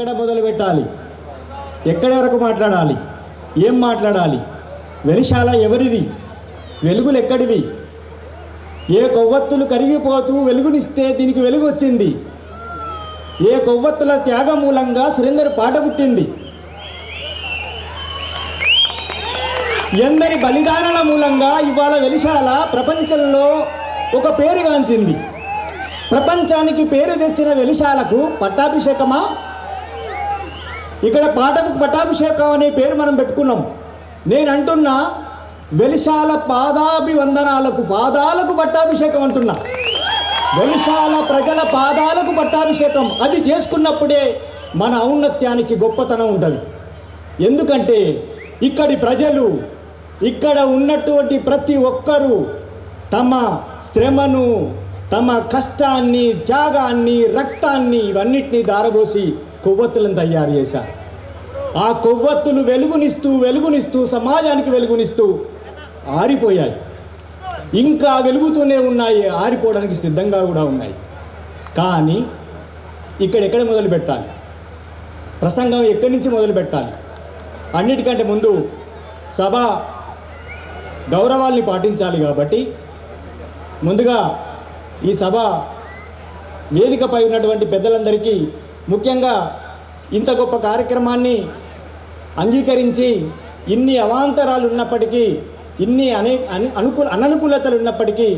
ఎక్కడ మొదలు పెట్టాలి ఎక్కడి వరకు మాట్లాడాలి? ఏం మాట్లాడాలి? వెలిశాల ఎవరిది? వెలుగులు ఎక్కడివి? ఏ కొవ్వొత్తులు కరిగిపోతూ వెలుగునిస్తే దీనికి వెలుగు వచ్చింది? ఏ కొవ్వొత్తుల త్యాగం మూలంగా సురేందర్ పాట పుట్టింది? ఎందరి బలిదానాల మూలంగా ఇవాళ వెలిశాల ప్రపంచంలో ఒక పేరుగాంచింది ప్రపంచానికి పేరు తెచ్చిన వెలిశాలకు పట్టాభిషేకమా? ఇక్కడ పాటకు పట్టాభిషేకం అనే పేరు మనం పెట్టుకున్నాం. నేను అంటున్నా వెలిశాల పాదాభివందనాలకు పాదాలకు పట్టాభిషేకం అంటున్నా. వెలిశాల ప్రజల పాదాలకు పట్టాభిషేకం. అది చేసుకున్నప్పుడే మన ఔన్నత్యానికి గొప్పతనం ఉంటుంది. ఎందుకంటే ఇక్కడి ప్రజలు ఇక్కడ ఉన్నటువంటి ప్రతి ఒక్కరూ తమ శ్రమను తమ కష్టాన్ని త్యాగాన్ని రక్తాన్ని ఇవన్నిటినీ దారబోసి కొవ్వొత్తులను తయారు చేశారు. ఆ కొవ్వొత్తులు వెలుగునిస్తూ వెలుగునిస్తూ సమాజానికి వెలుగునిస్తూ ఆరిపోయాయి. ఇంకా వెలుగుతూనే ఉన్నాయి ఆరిపోవడానికి సిద్ధంగా కూడా ఉన్నాయి. కానీ ఇక్కడ ఎక్కడ మొదలు పెట్టాలి? ప్రసంగం ఎక్కడి నుంచి మొదలు పెట్టాలి? అన్నిటికంటే ముందు సభ గౌరవాల్ని పాటించాలి కాబట్టి ముందుగా ఈ సభ వేదికపై ఉన్నటువంటి పెద్దలందరికీ ముఖ్యంగా ఇంత గొప్ప కార్యక్రమాన్ని అంగీకరించి ఇన్ని అవాంతరాలు ఉన్నప్పటికీ ఇన్ని అనే అనుకూల అననుకూలతలు ఉన్నప్పటికీ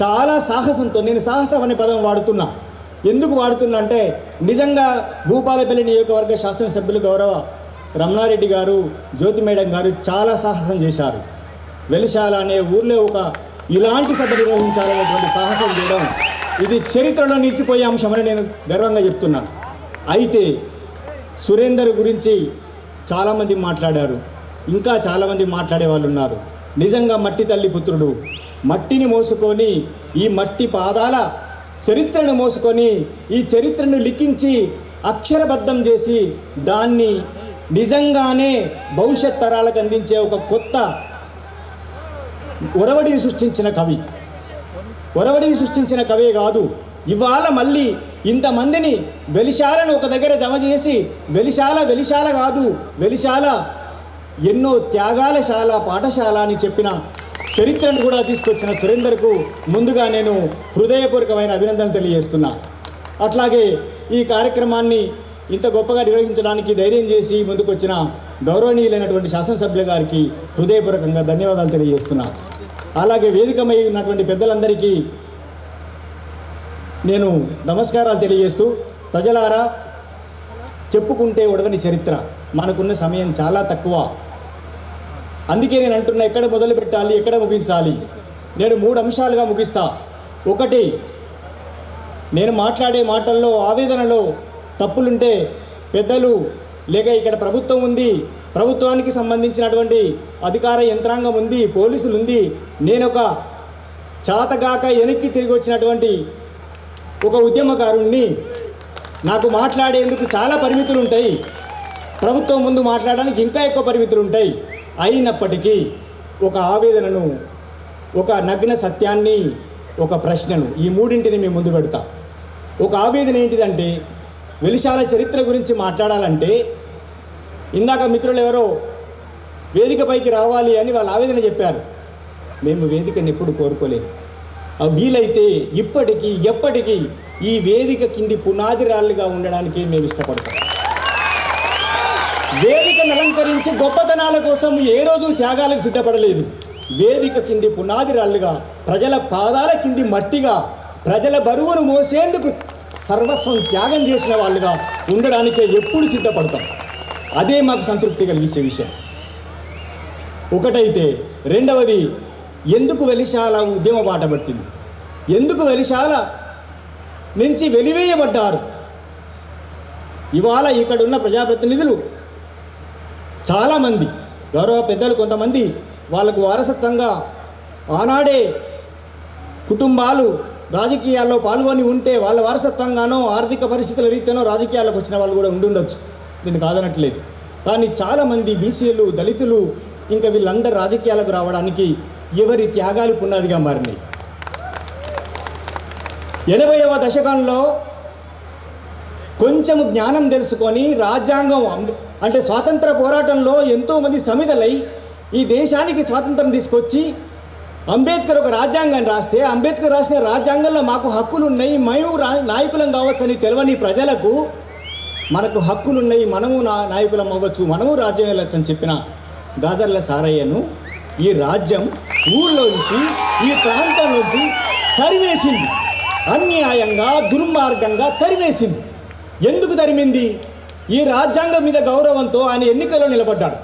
చాలా సాహసంతో నేను సాహసం అనే పదం వాడుతున్నా. ఎందుకు వాడుతున్నా అంటే నిజంగా భూపాలపల్లి నియోజకవర్గ శాసనసభ్యులు గౌరవ రమణారెడ్డి గారు జ్యోతి మేడం గారు చాలా సాహసం చేశారు. వెలిశాల అనే ఊర్లో ఒక ఇలాంటి సభ నిర్వహించాలనేటువంటి సాహసం చేయడం ఇది చరిత్రలో నిలిచిపోయే అంశమని నేను గర్వంగా చెప్తున్నాను. అయితే సురేందర్ గురించి చాలామంది మాట్లాడారు. ఇంకా చాలామంది మాట్లాడే వాళ్ళు ఉన్నారు నిజంగా మట్టి తల్లి పుత్రుడు మట్టిని మోసుకొని ఈ మట్టి పాదాల చరిత్రను మోసుకొని ఈ చరిత్రను లిఖించి అక్షరబద్ధం చేసి దాన్ని నిజంగానే భవిష్యత్ తరాలకు అందించే ఒక కొత్త ఒరవడిని సృష్టించిన కవి. ఒరవడిని సృష్టించిన కవే కాదు. ఇవాళ మళ్ళీ ఇంతమందిని వెలిశాలను ఒక దగ్గర జమ చేసి వెలిశాల వెలిశాల కాదు వెలిశాల ఎన్నో త్యాగాల శాల పాఠశాల అని చెప్పిన చరిత్రను కూడా తీసుకొచ్చిన సురేందర్కు ముందుగా నేను హృదయపూర్వకమైన అభినందనలు తెలియజేస్తున్నా. అట్లాగే ఈ కార్యక్రమాన్ని ఇంత గొప్పగా నిర్వహించడానికి ధైర్యం చేసి ముందుకొచ్చిన గౌరవనీయులైనటువంటి శాసనసభ్యుల గారికి హృదయపూర్వకంగా ధన్యవాదాలు తెలియజేస్తున్నా. అలాగే వేదికమై ఉన్నటువంటి పెద్దలందరికీ నేను నమస్కారాలు తెలియజేస్తూ ప్రజలారా చెప్పుకుంటే ఉడవని చరిత్ర మనకున్న సమయం చాలా తక్కువ. అందుకే నేను అంటున్నా ఎక్కడ మొదలు పెట్టాలి ఎక్కడ ముగించాలి? నేను మూడు అంశాలుగా ముగిస్తా. ఒకటి నేను మాట్లాడే మాటల్లో ఆవేదనలో తప్పులుంటే పెద్దలు లేక ఇక్కడ ప్రభుత్వం ఉంది ప్రభుత్వానికి సంబంధించినటువంటి అధికార యంత్రాంగం ఉంది పోలీసులు ఉంది నేను ఒక చాతగాక వెనక్కి తిరిగి వచ్చినటువంటి ఒక ఉద్యమకారుణ్ణి నాకు మాట్లాడేందుకు చాలా పరిమితులు ఉంటాయి ప్రభుత్వం ముందు మాట్లాడడానికి ఇంకా ఎక్కువ పరిమితులు ఉంటాయి అయినప్పటికీ ఒక ఆవేదనను ఒక నగ్న సత్యాన్ని ఒక ప్రశ్నను ఈ మూడింటిని మేము ముందు పెడతా. ఒక ఆవేదన ఏంటిదంటే వెలిశాల చరిత్ర గురించి మాట్లాడాలంటే ఇందాక మిత్రులు ఎవరో వేదికపైకి రావాలి అని వాళ్ళు ఆవేదన చెప్పారు. మేము వేదికను ఎప్పుడు కోరుకోలేదు. వీలైతే ఇప్పటికీ ఎప్పటికీ ఈ వేదిక కింది పునాది రాళ్ళుగా ఉండడానికి మేము ఇష్టపడతాం. వేదికను అలంకరించి గొప్పతనాల కోసం ఏ రోజు త్యాగాలకు సిద్ధపడలేదు. వేదిక కింది పునాది రాళ్ళుగా ప్రజల పాదాల కింది మట్టిగా ప్రజల బరువును మోసేందుకు సర్వస్వం త్యాగం చేసిన వాళ్ళుగా ఉండడానికే ఎప్పుడు సిద్ధపడతాం. అదే మాకు సంతృప్తి కలిగించే విషయం. ఒకటైతే రెండవది ఎందుకు వెలిశాల ఉద్యమ బాట పట్టింది? ఎందుకు వెలిశాల నుంచి వెలివేయబడ్డారు? ఇవాళ ఇక్కడున్న ప్రజాప్రతినిధులు చాలామంది గౌరవ పెద్దలు కొంతమంది వాళ్ళకు వారసత్వంగా ఆనాడే కుటుంబాలు రాజకీయాల్లో పాల్గొని ఉంటే వాళ్ళ వారసత్వంగానో ఆర్థిక పరిస్థితుల రీత్యానో రాజకీయాలకు వచ్చిన వాళ్ళు కూడా ఉండుండొచ్చు. నేను కాదనట్లేదు. కానీ చాలామంది బీసీలు దళితులు ఇంకా వీళ్ళందరూ రాజకీయాలకు రావడానికి ఎవరి త్యాగాలు పునాదిగా మారినాయి. ఎనభైవ దశకంలో కొంచెం జ్ఞానం తెలుసుకొని రాజ్యాంగం అం- అంటే స్వాతంత్ర పోరాటంలో ఎంతోమంది సమిధలై ఈ దేశానికి స్వాతంత్రం తీసుకొచ్చి అంబేద్కర్ ఒక రాజ్యాంగాన్ని రాస్తే అంబేద్కర్ రాసిన రాజ్యాంగంలో మాకు హక్కులు ఉన్నాయి మేము రా నాయకులం కావచ్చని తెలియని ప్రజలకు మనకు హక్కులు ఉన్నాయి మనము నా నాయకులం అవ్వచ్చు మనము రాజ్యం వెళ్ళొచ్చు అని చెప్పిన గాజర్ల సారయ్యను ఈ రాజ్యం ఊళ్ళోంచి ఈ ప్రాంతం నుంచి తరివేసింది. అన్యాయంగా దుర్మార్గంగా తరివేసింది. ఎందుకు తరిమింది? ఈ రాజ్యాంగం మీద గౌరవంతో ఆయన ఎన్నికల్లో నిలబడ్డాడు.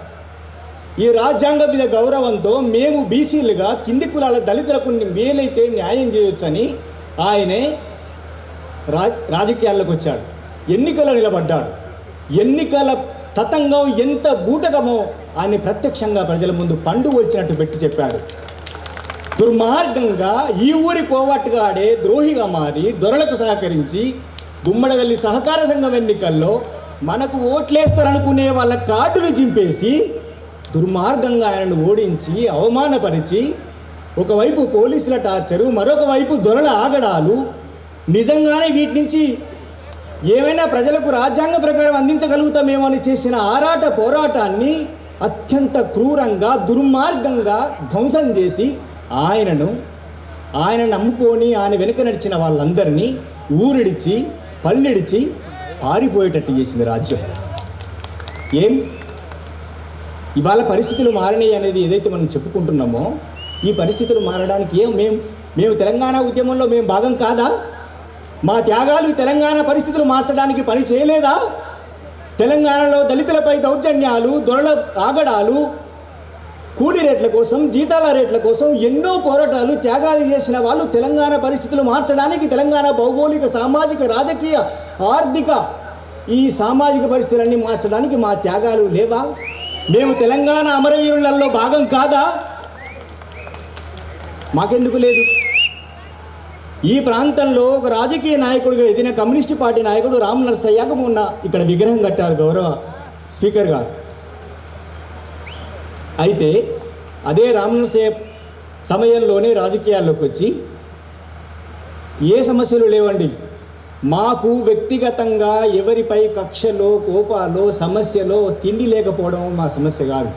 ఈ రాజ్యాంగం మీద గౌరవంతో మేము బీసీలుగా కింది కులాల దళితులకు మేలైతే న్యాయం చేయొచ్చని ఆయనే రా రాజకీయాల్లోకి వచ్చాడు. ఎన్నికల్లో నిలబడ్డాడు. ఎన్నికల తతంగం ఎంత బూటకమో ఆయన ప్రత్యక్షంగా ప్రజల ముందు పండు వచ్చినట్టు పెట్టి చెప్పాడు. దుర్మార్గంగా ఈ ఊరి కోవట్టుగాడే ద్రోహిగా మారి దొరలకు సహకరించి గుమ్మడగల్లి సహకార సంఘం ఎన్నికల్లో మనకు ఓట్లేస్తారనుకునే వాళ్ళ కార్డులు చింపేసి దుర్మార్గంగా ఆయనను ఓడించి అవమానపరిచి ఒకవైపు పోలీసుల టార్చరు మరొక వైపు దొరల ఆగడాలు నిజంగానే వీటి నుంచి ఏమైనా ప్రజలకు రాజ్యాంగ ప్రకారం అందించగలుగుతామేమో అని చేసిన ఆరాట పోరాటాన్ని అత్యంత క్రూరంగా దుర్మార్గంగా ధ్వంసం చేసి ఆయనను ఆయన నమ్ముకొని ఆయన వెనుక నడిచిన వాళ్ళందరినీ ఊరిడిచి పల్లెడిచి పారిపోయేటట్టు చేసింది రాజ్యం. ఏం? ఇవాళ పరిస్థితులు మారినాయి అనేది ఏదైతే మనం చెప్పుకుంటున్నామో ఈ పరిస్థితులు మారడానికి ఏం మేము మేము తెలంగాణ ఉద్యమంలో మేము భాగం కాదా? మా త్యాగాలు తెలంగాణ పరిస్థితులు మార్చడానికి పని చేయలేదా? తెలంగాణలో దళితులపై దౌర్జన్యాలు దొరల ఆగడాలు కూలి రేట్ల కోసం జీతాల రేట్ల కోసం ఎన్నో పోరాటాలు త్యాగాలు చేసిన వాళ్ళు తెలంగాణ పరిస్థితులు మార్చడానికి తెలంగాణ భౌగోళిక సామాజిక రాజకీయ ఆర్థిక ఈ సామాజిక పరిస్థితులన్నీ మార్చడానికి మా త్యాగాలు లేవా? మేము తెలంగాణ అమరవీరులలో భాగం కాదా? మాకెందుకు లేదు? ఈ ప్రాంతంలో ఒక రాజకీయ నాయకుడిగా ఎదిగిన కమ్యూనిస్టు పార్టీ నాయకుడు రామ్ నరసయ్యకు మొన్న ఇక్కడ విగ్రహం కట్టారు గౌరవ స్పీకర్ గారు. అయితే అదే రామ్ నరసయ్య సమయంలోనే రాజకీయాల్లోకి వచ్చి ఏ సమస్యలు లేవండి? మాకు వ్యక్తిగతంగా ఎవరిపై కక్షలో కోపాలో సమస్యలో తిండి లేకపోవడం మా సమస్య కాదు.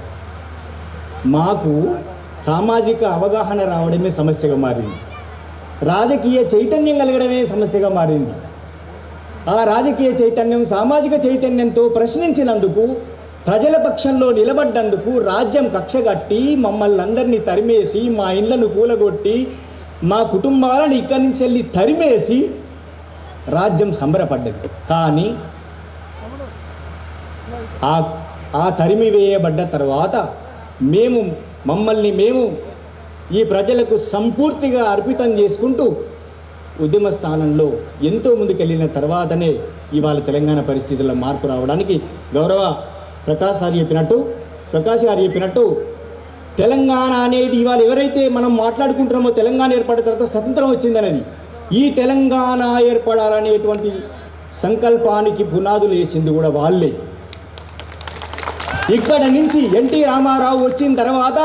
మాకు సామాజిక అవగాహన రావడమే సమస్యగా మారింది. రాజకీయ చైతన్యం కలగడమే సమస్యగా మారింది. ఆ రాజకీయ చైతన్యం సామాజిక చైతన్యంతో ప్రశ్నించినందుకు ప్రజల పక్షంలో నిలబడ్డందుకు రాజ్యం కక్షగట్టి మమ్మల్ని అందరినీ తరిమేసి మా ఇళ్ళను కూలగొట్టి మా కుటుంబాలను ఇక్కడి నుంచి వెళ్ళి తరిమేసి రాజ్యం సంబరపడ్డది. కానీ ఆ ఆ తరిమి వేయబడ్డ తర్వాత మేము మమ్మల్ని మేము ఈ ప్రజలకు సంపూర్తిగా అర్పితం చేసుకుంటూ ఉద్యమ స్థానంలో ఎంతో ముందుకెళ్ళిన తర్వాతనే ఇవాళ తెలంగాణ పరిస్థితుల్లో మార్పు రావడానికి గౌరవ ప్రకాష్ గారు చెప్పినట్టు ప్రకాష్ గారు చెప్పినట్టు తెలంగాణ అనేది ఇవాళ ఎవరైతే మనం మాట్లాడుకుంటున్నామో తెలంగాణ ఏర్పడిన తర్వాత స్వతంత్రం వచ్చిందనేది. ఈ తెలంగాణ ఏర్పడాలనేటువంటి సంకల్పానికి పునాదులు వేసింది కూడా వాళ్ళే. ఇక్కడ నుంచి ఎన్టీ రామారావు వచ్చిన తర్వాత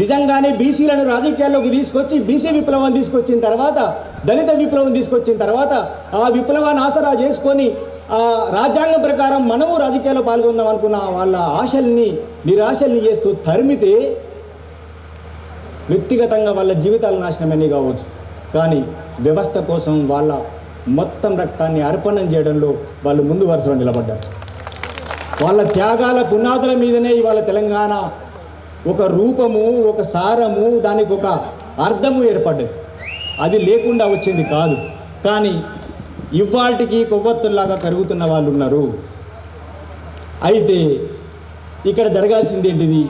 నిజంగానే బీసీలను రాజకీయాల్లోకి తీసుకొచ్చి బీసీ విప్లవం తీసుకొచ్చిన తర్వాత దళిత విప్లవం తీసుకొచ్చిన తర్వాత ఆ విప్లవాన్ని ఆసరా చేసుకొని ఆ రాజ్యాంగం ప్రకారం మనము రాజకీయాల్లో పాల్గొందాం అనుకున్న వాళ్ళ ఆశల్ని నిరాశల్ని చేస్తూ తరిమితే వ్యక్తిగతంగా వాళ్ళ జీవితాలు నాశనమని కావచ్చు. కానీ వ్యవస్థ కోసం వాళ్ళ మొత్తం రక్తాన్ని అర్పణం చేయడంలో వాళ్ళు ముందు వరుసలో నిలబడ్డారు. వాళ్ళ త్యాగాల పునాదుల మీదనే ఇవాళ తెలంగాణ ఒక రూపము ఒక సారము దానికి ఒక అర్థము ఏర్పడ్డది. అది లేకుండా వచ్చింది కాదు. కానీ ఇవాళకి కొవ్వొత్తుల్లాగా కరుగుతున్న వాళ్ళు ఉన్నారు. అయితే ఇక్కడ జరగాల్సింది ఏంటిది?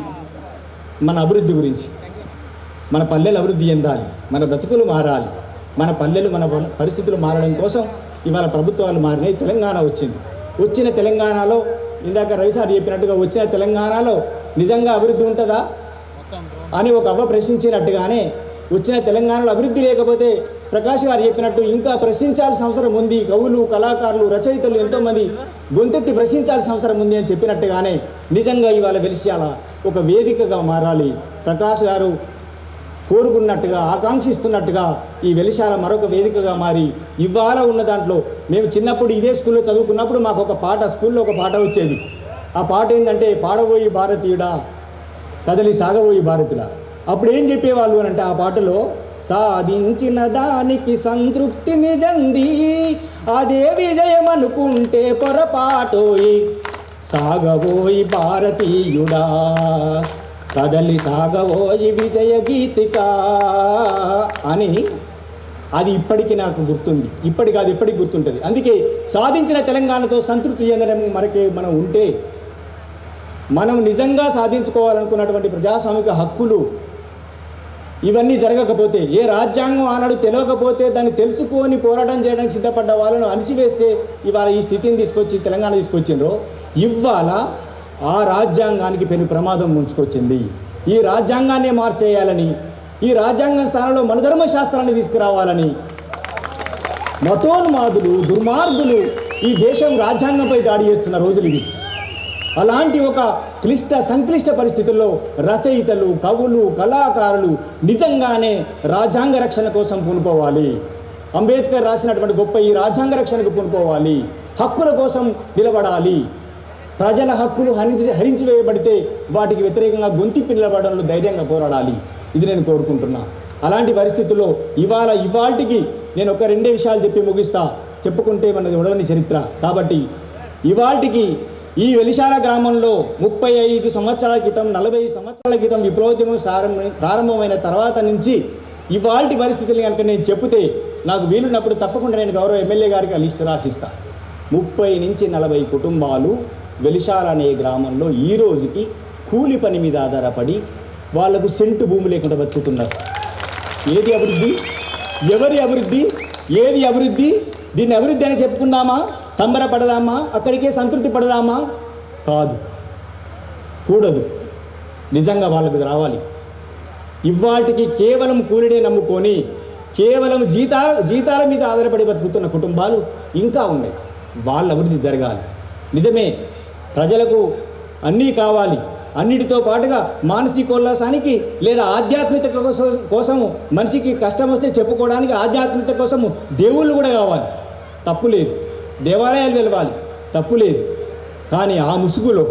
మన అభివృద్ధి గురించి. మన పల్లెలు అభివృద్ధి చెందాలి. మన బ్రతుకులు మారాలి. మన పల్లెలు మన పరిస్థితులు మారడం కోసం ఇవాళ ప్రభుత్వాలు మారినాయి. తెలంగాణ వచ్చింది. వచ్చిన తెలంగాణలో ఇందాక రవిసారి చెప్పినట్టుగా వచ్చిన తెలంగాణలో నిజంగా అభివృద్ధి ఉంటుందా? అని ఒక అవ్వ ప్రశ్నించినట్టుగానే వచ్చిన తెలంగాణలో అభివృద్ధి లేకపోతే ప్రకాష్ గారు చెప్పినట్టు ఇంకా ప్రశ్నించాల్సిన అవసరం ఉంది. కవులు కళాకారులు రచయితలు ఎంతోమంది గొంతెత్తి ప్రశ్నించాల్సిన అవసరం ఉంది అని చెప్పినట్టుగానే నిజంగా ఇవాళ వెలిశాల ఒక వేదికగా మారాలి. ప్రకాష్ గారు కోరుకున్నట్టుగా ఆకాంక్షిస్తున్నట్టుగా ఈ వెలిశాల మరొక వేదికగా మారి ఇవాళ ఉన్న దాంట్లో మేము చిన్నప్పుడు ఇదే స్కూల్లో చదువుకున్నప్పుడు మాకు ఒక పాట స్కూల్లో ఒక పాట వచ్చేది. ఆ పాట ఏంటంటే పాడబోయి భారతీయుడా కదలి సాగబోయి భారతుడా. అప్పుడు ఏం చెప్పేవాళ్ళు అని అంటే ఆ పాటలో సాధించిన దానికి సంతృప్తి నిజంది అదే విజయం అనుకుంటే పొరపాటోయి. సాగబోయి భారతీయుడా కదలి సాగబోయి విజయ గీతిక. అని అది ఇప్పటికీ నాకు గుర్తుంది. ఇప్పటికి అది ఇప్పటికి గుర్తుంటుంది. అందుకే సాధించిన తెలంగాణతో సంతృప్తి చెందడం మనకి మనం ఉంటే మనం నిజంగా సాధించుకోవాలనుకున్నటువంటి ప్రజాస్వామిక హక్కులు ఇవన్నీ జరగకపోతే ఏ రాజ్యాంగం ఆనాడు తెలియకపోతే దాన్ని తెలుసుకొని పోరాటం చేయడానికి సిద్ధపడ్డ వాళ్ళను అణిచివేస్తే ఇవాళ ఈ స్థితిని తీసుకొచ్చి తెలంగాణ తీసుకొచ్చిండ్రో ఇవాళ ఆ రాజ్యాంగానికి పెను ప్రమాదం ముంచుకొచ్చింది. ఈ రాజ్యాంగాన్ని మార్చేయాలని ఈ రాజ్యాంగం స్థానంలో మన ధర్మశాస్త్రాన్ని తీసుకురావాలని మతోన్మాదులు దుర్మార్గులు ఈ దేశం రాజ్యాంగంపై దాడి చేస్తున్న రోజులు ఇవి. అలాంటి ఒక క్లిష్ట సంక్లిష్ట పరిస్థితుల్లో రచయితలు కవులు కళాకారులు నిజంగానే రాజ్యాంగ రక్షణ కోసం పూనుకోవాలి. అంబేద్కర్ రాసినటువంటి గొప్ప ఈ రాజ్యాంగ రక్షణకు పూనుకోవాలి. హక్కుల కోసం నిలబడాలి. ప్రజల హక్కులు హరించి హరించివేయబడితే వాటికి వ్యతిరేకంగా గొంతిప్పి నిలబడంలో ధైర్యంగా పోరాడాలి. ఇది నేను కోరుకుంటున్నా. అలాంటి పరిస్థితుల్లో ఇవాళ ఇవాళకి నేను ఒక రెండే విషయాలు చెప్పి ముగిస్తా. చెప్పుకుంటే మనది ఉడవని చరిత్ర. కాబట్టి ఇవాళకి ఈ వెలిశాల గ్రామంలో ముప్పై ఐదు సంవత్సరాల క్రితం నలభై సంవత్సరాల క్రితం విప్లవోద్యమం ప్రారంభ ప్రారంభమైన తర్వాత నుంచి ఇవాళ పరిస్థితులు కనుక నేను చెప్తే నాకు వీలున్నప్పుడు తప్పకుండా నేను గౌరవ ఎమ్మెల్యే గారికి ఆ లిస్టు రాసిస్తా. ముప్పై నుంచి నలభై కుటుంబాలు వెలిశాల అనే గ్రామంలో ఈ రోజుకి కూలి పని మీద ఆధారపడి వాళ్ళకు సెంటు భూమి లేకుండా బతుకుతున్నారు. ఏది అభివృద్ధి? ఎవరి అభివృద్ధి? ఏది అభివృద్ధి? దీన్ని అభివృద్ధి అని చెప్పుకుందామా? సంబరపడదామా? అక్కడికే సంతృప్తి పడదామా? కాదు. కూడదు. నిజంగా వాళ్ళకు రావాలి. ఇవాటికి కేవలం కూలిడే నమ్ముకొని కేవలం జీతాల జీతాల మీద ఆధారపడి బతుకుతున్న కుటుంబాలు ఇంకా ఉన్నాయి. వాళ్ళ అభివృద్ధి జరగాలి. నిజమే. ప్రజలకు అన్నీ కావాలి. అన్నిటితో పాటుగా మానసికోల్లాసానికి లేదా ఆధ్యాత్మికత కోసం కోసము మనిషికి కష్టం వస్తే చెప్పుకోవడానికి ఆధ్యాత్మికత కోసము దేవుళ్ళు కూడా కావాలి. తప్పు లేదు. దేవాలయాలు వెలవాలి. తప్పు లేదు. కానీ ఆ ముసుగులో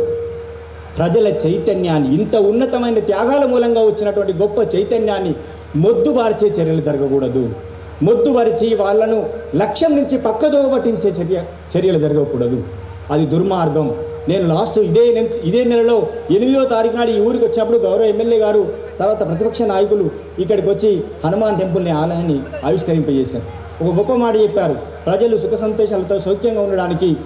ప్రజల చైతన్యాన్ని ఇంత ఉన్నతమైన త్యాగాల మూలంగా వచ్చినటువంటి గొప్ప చైతన్యాన్ని మొద్దుబార్చే చర్యలు జరగకూడదు. మొద్దుబరిచి వాళ్ళను లక్ష్యం నుంచి పక్కదోబటించే పట్టించే చర్య చర్యలు జరగకూడదు. అది దుర్మార్గం. నేను లాస్ట్ ఇదే నెల- ఇదే నెలలో ఎనిమిదో తారీఖు నాడు ఈ ఊరికి వచ్చినప్పుడు గౌరవ ఎమ్మెల్యే గారు తర్వాత ప్రతిపక్ష నాయకులు ఇక్కడికి వచ్చి హనుమాన్ టెంపుల్ని ఆలయాన్ని ఆవిష్కరింపజేశారు. ఒక గొప్ప మాట చెప్పారు. ప్రజలు సుఖ సంతోషాలతో సౌఖ్యంగా ఉండడానికి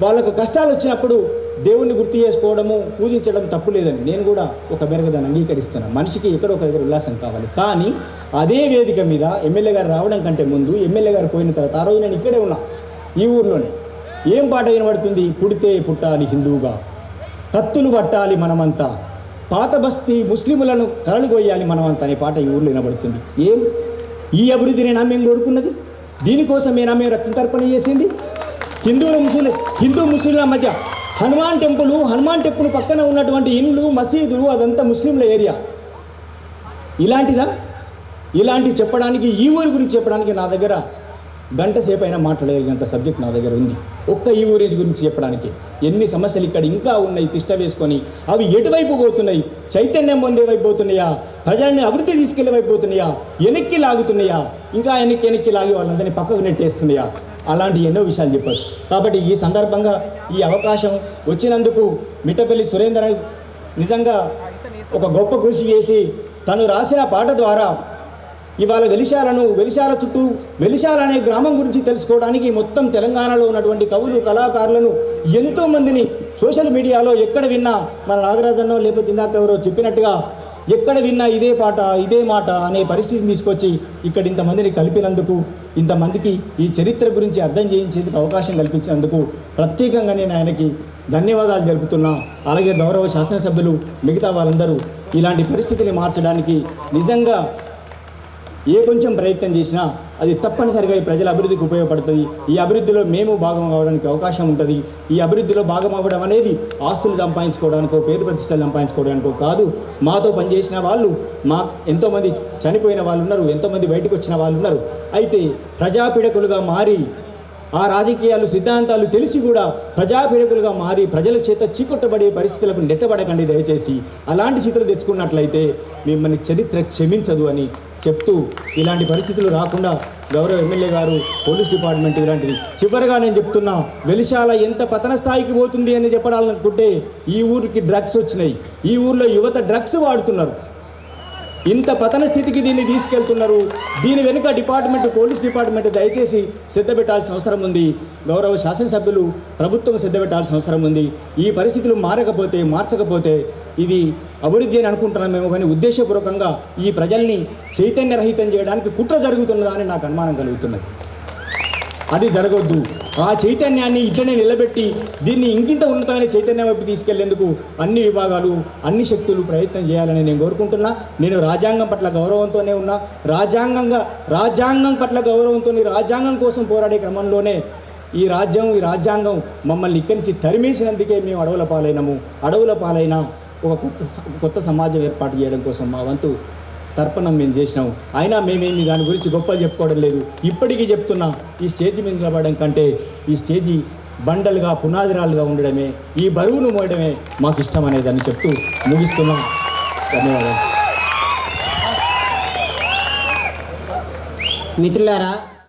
వాళ్ళకు కష్టాలు వచ్చినప్పుడు దేవుణ్ణి గుర్తు చేసుకోవడము పూజించడం తప్పు లేదని నేను కూడా ఒక మేరకు దాన్ని అంగీకరిస్తున్నాను. మనిషికి ఎక్కడో ఒక దగ్గర ఉల్లాసం కావాలి. కానీ అదే వేదిక మీద ఎమ్మెల్యే గారు రావడం కంటే ముందు ఎమ్మెల్యే గారు పోయిన తర్వాత ఆ రోజు నేను ఇక్కడే ఉన్నా ఈ ఊర్లోనే. ఏం పాట వినబడుతుంది? పుడితే పుట్టాలి హిందువుగా. కత్తులు పట్టాలి మనమంతా. పాత బస్తీ ముస్లిములను కలలుగొయ్యాలి మనమంతా అనే పాట ఈ ఊర్లో వినబడుతుంది. ఏం? ఈ అభివృద్ధిని మేము కోరుకున్నది. దీనికోసమేనా మేము రక్తం తర్పణ చేసింది. హిందువుల ముస్లిం హిందూ ముస్లింల మధ్య హనుమాన్ టెంపుల్ హనుమాన్ టెంపుల్ పక్కన ఉన్నటువంటి ఇండ్లు మసీదులు అదంతా ముస్లింల ఏరియా. ఇలాంటిదా? ఇలాంటి చెప్పడానికి ఈ ఊరి గురించి చెప్పడానికి నా దగ్గర గంట సేపు అయినా మాట్లాడగలిగినంత సబ్జెక్ట్ నా దగ్గర ఉంది. ఒక్క ఈ ఊరి గురించి చెప్పడానికి. ఎన్ని సమస్యలు ఇక్కడ ఇంకా ఉన్నాయి తిష్ట వేసుకొని. అవి ఎటువైపు పోతున్నాయి? చైతన్యం పొందే వైపు పోతున్నాయా? ప్రజల్ని అభివృద్ధి తీసుకెళ్ళే వైపు పోతున్నాయా వెనక్కి లాగుతున్నాయా? ఇంకా వెనక్కి వెనక్కి లాగి వాళ్ళందరినీ పక్కకు నెట్టేస్తున్నాయా? అలాంటి ఎన్నో విషయాలు చెప్పచ్చు. కాబట్టి ఈ సందర్భంగా ఈ అవకాశం వచ్చినందుకు మిట్టపల్లి సురేంద్ర నిజంగా ఒక గొప్ప కృషి చేసి తను రాసిన పాట ద్వారా ఇవాళ వెలిశాలను వెలిశాల చుట్టూ వెలిశాల అనే గ్రామం గురించి తెలుసుకోవడానికి మొత్తం తెలంగాణలో ఉన్నటువంటి కవులు కళాకారులను ఎంతోమందిని సోషల్ మీడియాలో ఎక్కడ విన్నా మన నాగరాజన్నో లేకపోతే ఇందాక ఎవరో చెప్పినట్టుగా ఎక్కడ విన్నా ఇదే పాట ఇదే మాట అనే పరిస్థితిని తీసుకొచ్చి ఇక్కడ ఇంతమందిని కలిపినందుకు ఇంతమందికి ఈ చరిత్ర గురించి అర్థం చేయించేందుకు అవకాశం కల్పించినందుకు ప్రత్యేకంగా నేను ఆయనకి ధన్యవాదాలు జరుపుతున్నా అలాగే గౌరవ శాసనసభ్యులు మిగతా వాళ్ళందరూ ఇలాంటి పరిస్థితిని మార్చడానికి నిజంగా ఏ కొంచెం ప్రయత్నం చేసినా అది తప్పనిసరిగా ఈ ప్రజల అభివృద్ధికి ఉపయోగపడుతుంది. ఈ అభివృద్ధిలో మేము భాగం అవడానికి అవకాశం ఉంటుంది. ఈ అభివృద్ధిలో భాగం అవ్వడం అనేది ఆస్తులు సంపాదించుకోవడానికో పేరు ప్రతిష్టలు సంపాదించుకోవడానికో కాదు. మాతో పనిచేసిన వాళ్ళు మా ఎంతోమంది చనిపోయిన వాళ్ళు ఉన్నారు ఎంతోమంది బయటకు వచ్చిన వాళ్ళు ఉన్నారు అయితే ప్రజాపీడకులుగా మారి ఆ రాజకీయాలు సిద్ధాంతాలు తెలిసి కూడా ప్రజాపీడకులుగా మారి ప్రజల చేత చీకొట్టబడే పరిస్థితులకు నెట్టబడకండి దయచేసి. అలాంటి స్థితులు తెచ్చుకున్నట్లయితే మిమ్మల్ని చరిత్ర క్షమించదు అని చెప్తూ ఇలాంటి పరిస్థితులు రాకుండా గౌరవ ఎమ్మెల్యే గారు పోలీస్ డిపార్ట్మెంట్ ఇలాంటిది. చివరిగా నేను చెప్తున్నా వెలిశాల ఎంత పతన స్థాయికి పోతుంది అని చెప్పాలనుకుంటే ఈ ఊరికి డ్రగ్స్ వచ్చినాయి. ఈ ఊర్లో యువత డ్రగ్స్ వాడుతున్నారు. ఇంత పతన స్థితికి దీన్ని తీసుకెళ్తున్నారు. దీని వెనుక డిపార్ట్మెంట్ పోలీస్ డిపార్ట్మెంట్ దయచేసి శ్రద్ధ పెట్టాల్సిన అవసరం ఉంది. గౌరవ శాసనసభ్యులు ప్రభుత్వం శ్రద్ధ పెట్టాల్సిన అవసరం ఉంది. ఈ పరిస్థితులు మారకపోతే మార్చకపోతే ఇది అభివృద్ధి అని అనుకుంటున్నాం మేము. కానీ ఉద్దేశపూర్వకంగా ఈ ప్రజల్ని చైతన్యరహితం చేయడానికి కుట్ర జరుగుతున్నదని నాకు అనుమానం కలుగుతున్నది. అది జరగొద్దు. ఆ చైతన్యాన్ని ఇట్లనే నిలబెట్టి దీన్ని ఇంకింత ఉన్నతమైన చైతన్యం వైపు తీసుకెళ్ళేందుకు అన్ని విభాగాలు అన్ని శక్తులు ప్రయత్నం చేయాలని నేను కోరుకుంటున్నా. నేను రాజ్యాంగం పట్ల గౌరవంతోనే ఉన్నా. రాజ్యాంగంగా రాజ్యాంగం పట్ల గౌరవంతో రాజ్యాంగం కోసం పోరాడే క్రమంలోనే ఈ రాజ్యం ఈ రాజ్యాంగం మమ్మల్ని ఇక్కడి నుంచి తరిమేసినందుకే మేము అడవుల పాలైనము. అడవుల పాలైన ఒక కొత్త కొత్త సమాజం ఏర్పాటు చేయడం కోసం మా వంతు తర్పణం మేము చేసినాం. అయినా మేమేమి దాని గురించి గొప్పలు చెప్పుకోవడం లేదు. ఇప్పటికీ చెప్తున్నా ఈ స్టేజ్ మీద నిలబడడం కంటే ఈ స్టేజి బండలుగా పునాదిరాలుగా ఉండడమే ఈ బరువును మోయడమే మాకు ఇష్టం అనేదాన్ని చెప్తూ ముగిస్తున్నాం. ధన్యవాదాలు. మిత్రులారా